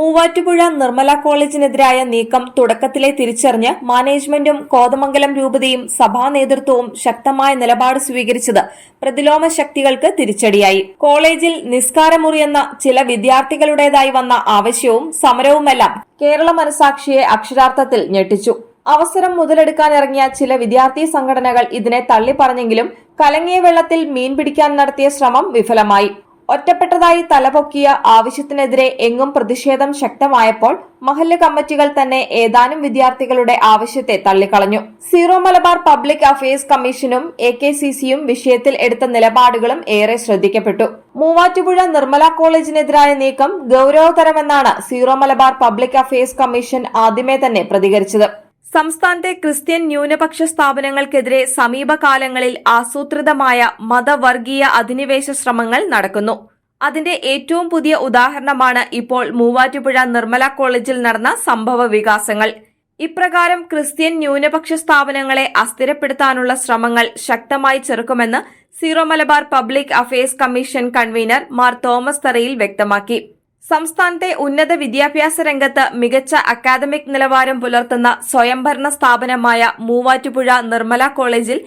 മൂവാറ്റുപുഴ നിർമ്മല കോളേജിനെതിരായ നീക്കം തുടക്കത്തിലെ തിരിച്ചറിഞ്ഞ് മാനേജ്മെന്റും കോതമംഗലം രൂപതയും സഭാ നേതൃത്വവും ശക്തമായ നിലപാട് സ്വീകരിച്ചത് പ്രതിലോമ ശക്തികൾക്ക് തിരിച്ചടിയായി. കോളേജിൽ നിസ്കാരമുറിയെന്ന ചില വിദ്യാർത്ഥികളുടേതായി വന്ന ആവശ്യവും സമരവുമെല്ലാം കേരള മനസാക്ഷിയെ അക്ഷരാർത്ഥത്തിൽ ഞെട്ടിച്ചു. അവസരം മുതലെടുക്കാനിറങ്ങിയ ചില വിദ്യാർത്ഥി സംഘടനകൾ ഇതിനെ തള്ളിപ്പറഞ്ഞെങ്കിലും കലങ്ങിയ വെള്ളത്തിൽ മീൻ പിടിക്കാൻ നടത്തിയ ശ്രമം വിഫലമായി. ഒറ്റപ്പെട്ടതായി തലപൊക്കിയ ആവശ്യത്തിനെതിരെ എങ്ങും പ്രതിഷേധം ശക്തമായപ്പോൾ മഹല്ല് കമ്മിറ്റികൾ തന്നെ ഏതാനും വിദ്യാർത്ഥികളുടെ ആവശ്യത്തെ തള്ളിക്കളഞ്ഞു. സീറോ മലബാർ പബ്ലിക് അഫയേഴ്സ് കമ്മീഷനും എ കെ സി സിയും വിഷയത്തിൽ എടുത്ത നിലപാടുകളും ഏറെ ശ്രദ്ധിക്കപ്പെട്ടു. മൂവാറ്റുപുഴ നിർമ്മല കോളേജിനെതിരായ നീക്കം ഗൌരവതരമെന്നാണ് Syro Malabar public affairs commission ആദ്യമേ തന്നെ പ്രതികരിച്ചത്. സംസ്ഥാനത്തെ ക്രിസ്ത്യൻ ന്യൂനപക്ഷ സ്ഥാപനങ്ങൾക്കെതിരെ സമീപകാലങ്ങളിൽ ആസൂത്രിതമായ മതവർഗീയ അധിനിവേശ ശ്രമങ്ങൾ നടക്കുന്നു. അതിന്റെ ഏറ്റവും പുതിയ ഉദാഹരണമാണ് ഇപ്പോൾ മൂവാറ്റുപുഴ നിർമ്മല കോളേജിൽ നടന്ന സംഭവ വികാസങ്ങൾ. ഇപ്രകാരം ക്രിസ്ത്യൻ ന്യൂനപക്ഷ സ്ഥാപനങ്ങളെ അസ്ഥിരപ്പെടുത്താനുള്ള ശ്രമങ്ങൾ ശക്തമായി ചെറുക്കുമെന്ന് Syro Malabar public affairs commission convener Mar Thomas Tharayil വ്യക്തമാക്കി. സംസ്ഥാനത്തെ ഉന്നത വിദ്യാഭ്യാസ രംഗത്ത് മികച്ച അക്കാദമിക് നിലവാരം പുലർത്തുന്ന സ്വയംഭരണ സ്ഥാപനമായ മൂവാറ്റുപുഴ നിർമ്മല കോളേജിൽ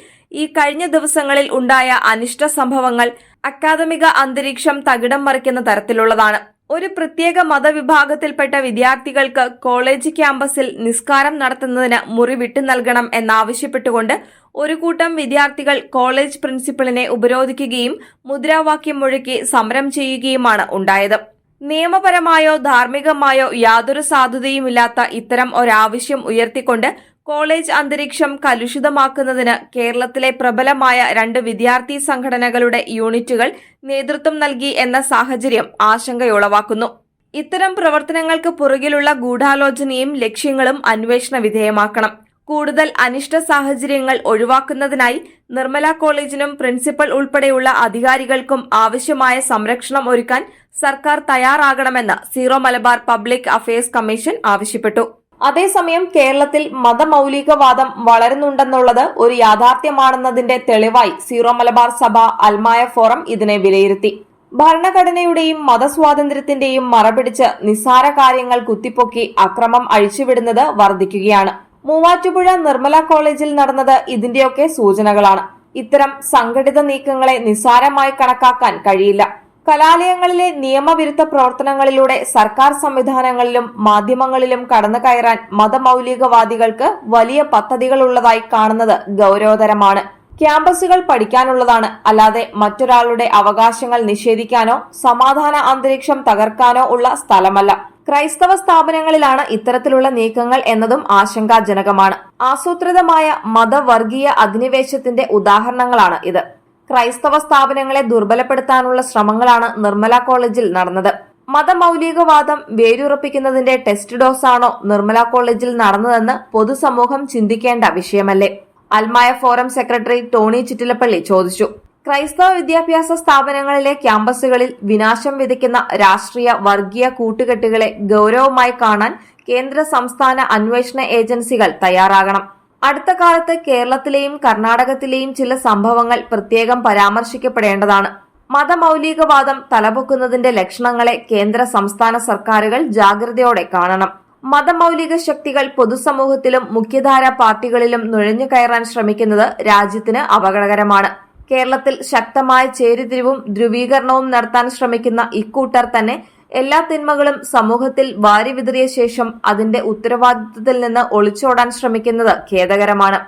ഈ കഴിഞ്ഞ ദിവസങ്ങളിൽ ഉണ്ടായ അനിഷ്ട സംഭവങ്ങൾ അക്കാദമിക അന്തരീക്ഷം തകിടം മറിക്കുന്ന തരത്തിലുള്ളതാണ്. ഒരു പ്രത്യേക മതവിഭാഗത്തിൽപ്പെട്ട വിദ്യാർത്ഥികൾക്ക് കോളേജ് ക്യാമ്പസിൽ നിസ്കാരം നടത്തുന്നതിന് മുറി വിട്ടു നൽകണം എന്നാവശ്യപ്പെട്ടുകൊണ്ട് ഒരു കൂട്ടം വിദ്യാർത്ഥികൾ കോളേജ് പ്രിൻസിപ്പളിനെ ഉപരോധിക്കുകയും മുദ്രാവാക്യം മുഴക്കി സമരം ചെയ്യുകയുമാണ് ഉണ്ടായത്. നിയമപരമായോ ധാർമ്മികമായോ യാതൊരു സാധുതയുമില്ലാത്ത ഇത്തരം ഒരാവശ്യം ഉയർത്തിക്കൊണ്ട് കോളേജ് അന്തരീക്ഷം കലുഷിതമാക്കുന്നതിന് കേരളത്തിലെ പ്രബലമായ രണ്ട് വിദ്യാർത്ഥി സംഘടനകളുടെ യൂണിറ്റുകൾ നേതൃത്വം നൽകി എന്ന സാഹചര്യം ആശങ്കയുളവാക്കുന്നു. ഇത്തരം പ്രവർത്തനങ്ങൾക്ക് പുറകിലുള്ള ഗൂഢാലോചനയും ലക്ഷ്യങ്ങളും അന്വേഷണ വിധേയമാക്കണം. കൂടുതൽ അനിഷ്ട സാഹചര്യങ്ങൾ ഒഴിവാക്കുന്നതിനായി നിർമ്മല കോളേജിനും പ്രിൻസിപ്പൽ ഉൾപ്പെടെയുള്ള അധികാരികൾക്കും ആവശ്യമായ സംരക്ഷണം ഒരുക്കാൻ സർക്കാർ തയ്യാറാകണമെന്ന് Syro Malabar public affairs commission ആവശ്യപ്പെട്ടു. അതേസമയം കേരളത്തിൽ മതമൌലികവാദം വളരുന്നുണ്ടെന്നുള്ളത് ഒരു യാഥാർത്ഥ്യമാണെന്നതിന്റെ തെളിവായി സീറോ മലബാർ സഭ അൽമായ ഫോറം ഇതിനെ വിലയിരുത്തി. ഭരണഘടനയുടെയും മതസ്വാതന്ത്ര്യത്തിന്റെയും മറപിടിച്ച് നിസ്സാര കാര്യങ്ങൾ കുത്തിപ്പൊക്കി അക്രമം അഴിച്ചുവിടുന്നത് വർദ്ധിക്കുകയാണ്. മൂവാറ്റുപുഴ നിർമ്മല കോളേജിൽ നടന്നത് ഇതിന്റെയൊക്കെ സൂചനകളാണ്. ഇത്തരം സംഘടിത നീക്കങ്ങളെ നിസ്സാരമായി കണക്കാക്കാൻ കഴിയില്ല. കലാലയങ്ങളിലെ നിയമവിരുദ്ധ പ്രവർത്തനങ്ങളിലൂടെ സർക്കാർ സംവിധാനങ്ങളിലും മാധ്യമങ്ങളിലും കടന്നു കയറാൻ മതമൌലികവാദികൾക്ക് വലിയ പദ്ധതികൾ ഉള്ളതായി കാണുന്നത് ഗൗരവതരമാണ്. ക്യാമ്പസുകൾ പഠിക്കാനുള്ളതാണ്. അല്ലാതെ മറ്റൊരാളുടെ അവകാശങ്ങൾ നിഷേധിക്കാനോ സമാധാന അന്തരീക്ഷം തകർക്കാനോ ഉള്ള സ്ഥലമല്ല. ക്രൈസ്തവ സ്ഥാപനങ്ങളിലാണ് ഇത്തരത്തിലുള്ള നീക്കങ്ങൾ എന്നതും ആശങ്കാജനകമാണ്. ആസൂത്രിതമായ മതവർഗീയ അധിനിവേശത്തിന്റെ ഉദാഹരണങ്ങളാണ് ഇത്. ക്രൈസ്തവ സ്ഥാപനങ്ങളെ ദുർബലപ്പെടുത്താനുള്ള ശ്രമങ്ങളാണ് നിർമ്മല കോളേജിൽ നടന്നത്. മതമൗലികവാദം വേരുറപ്പിക്കുന്നതിന്റെ ടെസ്റ്റ് ഡോസാണോ നിർമ്മല കോളേജിൽ നടന്നതെന്ന് പൊതുസമൂഹം ചിന്തിക്കേണ്ട വിഷയമല്ലേ? അൽമായ ഫോറം സെക്രട്ടറി ടോണി ചിറ്റിലപ്പള്ളി ചോദിച്ചു. ക്രൈസ്തവ വിദ്യാഭ്യാസ സ്ഥാപനങ്ങളിലെ ക്യാമ്പസുകളിൽ വിനാശം വിതയ്ക്കുന്ന രാഷ്ട്രീയ വർഗീയ കൂട്ടുകെട്ടുകളെ ഗൌരവമായി കാണാൻ കേന്ദ്ര സംസ്ഥാന അന്വേഷണ ഏജൻസികൾ തയ്യാറാകണം. അടുത്ത കാലത്ത് കേരളത്തിലെയും കർണാടകത്തിലെയും ചില സംഭവങ്ങൾ പ്രത്യേകം പരാമർശിക്കപ്പെടേണ്ടതാണ്. മതമൌലികവാദം തലപൊക്കുന്നതിന്റെ ലക്ഷണങ്ങളെ കേന്ദ്ര സംസ്ഥാന സർക്കാരുകൾ ജാഗ്രതയോടെ കാണണം. മതമൌലിക ശക്തികൾ പൊതുസമൂഹത്തിലും മുഖ്യധാര പാർട്ടികളിലും നുഴഞ്ഞു കയറാൻ ശ്രമിക്കുന്നത് രാജ്യത്തിന് അപകടകരമാണ്. കേരളത്തിൽ ശക്തമായ ചേരിതിരിവും ധ്രുവീകരണവും നടത്താൻ ശ്രമിക്കുന്ന ഇക്കൂട്ടർ തന്നെ എല്ലാ തിന്മകളും സമൂഹത്തിൽ വാരിവിതറിയ ശേഷം അതിന്റെ ഉത്തരവാദിത്തത്തിൽ നിന്ന് ഒളിച്ചോടാൻ ശ്രമിക്കുന്നത് ഖേദകരമാണ്.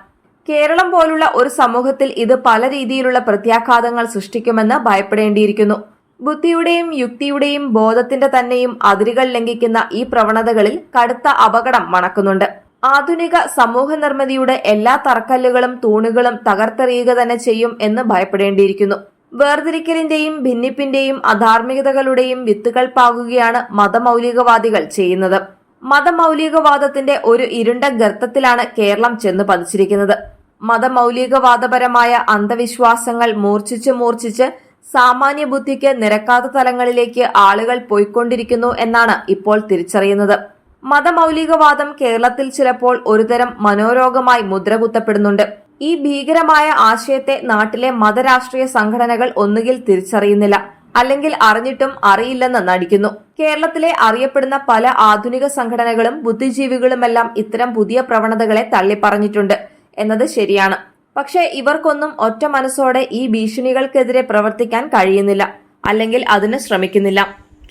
കേരളം പോലുള്ള ഒരു സമൂഹത്തിൽ ഇത് പല രീതിയിലുള്ള പ്രത്യാഘാതങ്ങൾ സൃഷ്ടിക്കുമെന്ന് ഭയപ്പെടേണ്ടിയിരിക്കുന്നു. ബുദ്ധിയുടെയും യുക്തിയുടെയും ബോധത്തിന്റെ തന്നെയും അതിരുകൾ ലംഘിക്കുന്ന ഈ പ്രവണതകളിൽ കടുത്ത അപകടം മണക്കുന്നുണ്ട്. ആധുനിക സമൂഹ നിർമ്മിതിയുടെ എല്ലാ തറക്കല്ലുകളും തൂണുകളും തകർത്തെറിയുക തന്നെ ചെയ്യും എന്ന് ഭയപ്പെടേണ്ടിയിരിക്കുന്നു. വേർതിരിക്കലിന്റെയും ഭിന്നിപ്പിന്റെയും അധാർമികതകളുടെയും വിത്തുകൾ പാകുകയാണ് മതമൗലികവാദികൾ ചെയ്യുന്നത്. മതമൌലികവാദത്തിന്റെ ഒരു ഇരുണ്ട ഗർത്തത്തിലാണ് കേരളം ചെന്ന് പതിച്ചിരിക്കുന്നത്. മതമൗലികവാദപരമായ അന്ധവിശ്വാസങ്ങൾ മൂർച്ഛിച്ച് മൂർച്ഛിച്ച് സാമാന്യ ബുദ്ധിക്ക് നിരക്കാത്ത തലങ്ങളിലേക്ക് ആളുകൾ പോയിക്കൊണ്ടിരിക്കുന്നു എന്നാണ് ഇപ്പോൾ തിരിച്ചറിയുന്നത്. മതമൗലികവാദം കേരളത്തിൽ ചിലപ്പോൾ ഒരുതരം മനോരോഗമായി മുദ്രകുത്തപ്പെടുന്നുണ്ട്. ഈ ഭീകരമായ ആശയത്തെ നാട്ടിലെ മതരാഷ്ട്രീയ സംഘടനകൾ ഒന്നുകിൽ തിരിച്ചറിയുന്നില്ല അല്ലെങ്കിൽ അറിഞ്ഞിട്ടും അറിയില്ലെന്ന് നടിക്കുന്നു. കേരളത്തിലെ അറിയപ്പെടുന്ന പല ആധുനിക സംഘടനകളും ബുദ്ധിജീവികളുമെല്ലാം ഇത്തരം പുതിയ പ്രവണതകളെ തള്ളിപ്പറഞ്ഞിട്ടുണ്ട് എന്നത് ശരിയാണ്. പക്ഷേ ഇവർക്കൊന്നും ഒറ്റ മനസ്സോടെ ഈ ഭീഷണികൾക്കെതിരെ പ്രവർത്തിക്കാൻ കഴിയുന്നില്ല അല്ലെങ്കിൽ അതിന് ശ്രമിക്കുന്നില്ല.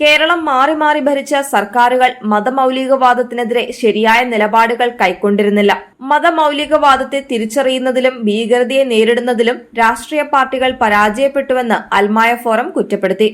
കേരളം മാറി മാറി ഭരിച്ച സർക്കാരുകൾ മതമൌലികവാദത്തിനെതിരെ ശരിയായ നിലപാടുകൾ കൈക്കൊണ്ടിരുന്നില്ല. മതമൌലികവാദത്തെ തിരിച്ചറിയുന്നതിലും ഭീകരതയെ നേരിടുന്നതിലും രാഷ്ട്രീയ പാർട്ടികൾ പരാജയപ്പെട്ടുവെന്ന് അൽമായ ഫോറം കുറ്റപ്പെടുത്തി.